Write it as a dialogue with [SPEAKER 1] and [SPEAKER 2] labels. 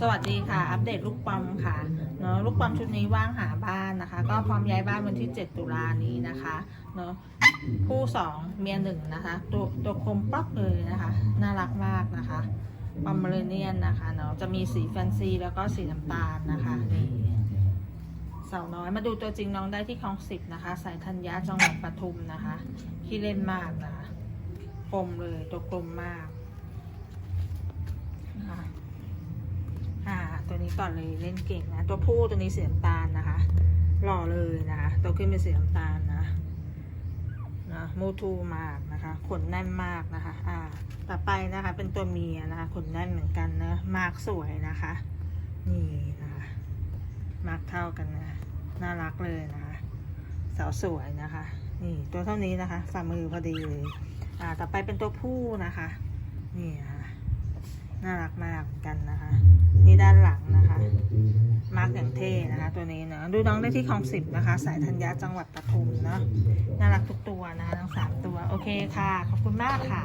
[SPEAKER 1] สวัสดีค่ะ อัปเดตลูกปั๊มค่ะเนาะลูกปั๊มชุดนี้ว่างหาบ้านนะคะ ก็พร้อมย้ายบ้านวันที่ 7 ตุลานี้นะคะเนาะผู้สองเมียหนึ่งนะคะ ตัวตัวคมปั๊บเลยนะคะ น่ารักมากนะคะปัมเมอเนียนนะคะเนาะจะมีสีแฟนซีแล้วก็สีน้ำตาลนะคะนี่สาวน้อยมาดูตัวจริงน้องได้ที่คลองสิบนะคะ สายธัญญาจังหวัดปทุมนะคะที่เล่นมากนะคะกลมเลยตัวกลมมากนะคะ อ่า ตัว นี้ก่อนเลยเล่นเก่งนะ ตัวผู้ตัวนี้สีน้ำตาลนะคะ หล่อเลยนะคะ ตัวขึ้นเป็นสีน้ำตาลนะนะมูทูมากนะคะ ขนแน่นมากนะคะ อ่า ต่อไปนะคะ เป็นตัวเมียนะคะ ขนแน่นเหมือนกันนะมากสวยนะคะ นี่นะคะมากเท่ากันนะ น่ารักเลยนะคะสาวสวยนะคะ นี่ตัวเท่านี้นะคะฝ่ามือพอดีเลย อ่า ต่อไปเป็นตัวผู้นะคะ นี่นะคะน่ารักมากเหมือนกันนะคะ นี่ด้านหลัง กอย่างเท่นะคะ ตัวนี้นะดูน้องได้ที่คลองสิบนะคะ สายธัญญาจังหวัดปทุมเนาะน่ารักทุกตัวนะคะทั้งสามตัว โอเคค่ะ ขอบคุณมากค่ะ